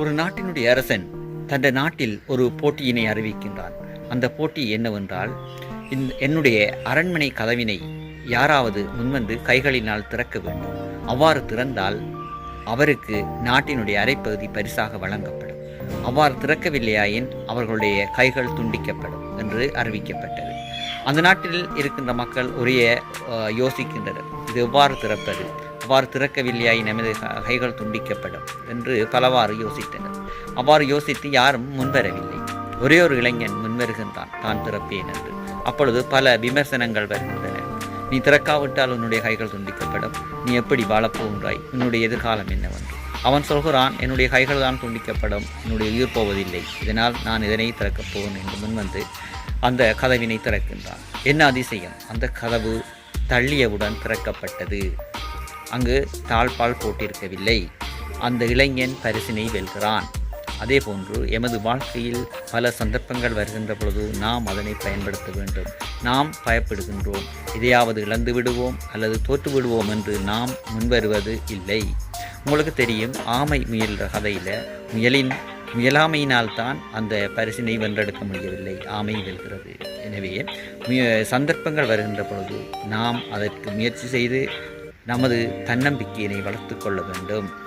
ஒரு நாட்டினுடைய அரசன் தന്റെ நாட்டில் ஒரு போட்டியினை அறிவிக்கின்றான். அந்த போட்டி என்னவென்றால் இந்த என்னுடைய அரண்மனை கதவினை யாராவது முன்வந்து கைகளினால் திறக்க வேண்டும். அவ்வாறு திறந்தால் அவருக்கு நாட்டினுடைய அரைப்பகுதி பரிசாக வழங்கப்படும். அவ்வாறு திறக்கவில்லையாயின் அவர்களுடைய கைகள் துண்டிக்கப்படும் என்று அறிவிக்கப்பட்டது. அந்த நாட்டில் இருக்கின்ற மக்கள் ஒரே யோசிக்கின்றனர். இது எவ்வாறு திறப்பது? அவ்வாறு திறக்கவில்லையாயின் நமது கைகள் துண்டிக்கப்படும் என்று பலவாறு யோசித்தனர். அவ்வாறு யோசித்து யாரும் முன்வரவில்லை. ஒரே ஒரு இளைஞன் முன்வருகின்றான். தான் திறப்பேன் என்று. அப்பொழுது பல விமர்சனங்கள் வருகின்றன. நீ திறக்காவிட்டால் உன்னுடைய கைகள் துண்டிக்கப்படும். நீ எப்படி வாழப்போகின்றாய்? உன்னுடைய எதிர்காலம் என்னவென்று. அவன் சொல்கிறான் என்னுடைய கைகள் தான் துண்டிக்கப்படும். என்னுடைய உயிர் போவதில்லை. இதனால் நான் இதனை திறக்கப் போவேன் என்று முன்வந்து அந்த கதவினை திறக்கின்றான். என்ன அதிசயம்? அந்த கதவு தள்ளியவுடன் திறக்கப்பட்டது. அங்கு தாழ்பால் போட்டிருக்கவில்லை. அந்த இளைஞன் பரிசினை வெல்கிறான். அதே போன்று எமது வாழ்க்கையில் பல சந்தர்ப்பங்கள் வருகின்ற பொழுது நாம் அதனை பயன்படுத்த வேண்டும். நாம் பயப்படுகின்றோம். இதையாவது இழந்து விடுவோம் அல்லது தோற்று விடுவோம் என்று நாம் முன்வருவது இல்லை. உங்களுக்கு தெரியும் ஆமை முயல்கிற கதையில் முயலின் முயலாமையினால் தான் அந்த பரிசினை வென்றெடுக்க முடியவில்லை. ஆமை வெல்கிறது. எனவே சந்தர்ப்பங்கள் வருகின்ற பொழுது நாம் அதற்கு முயற்சி செய்து நமது தன்னம்பிக்கையினை வளர்த்து கொள்ள வேண்டும்.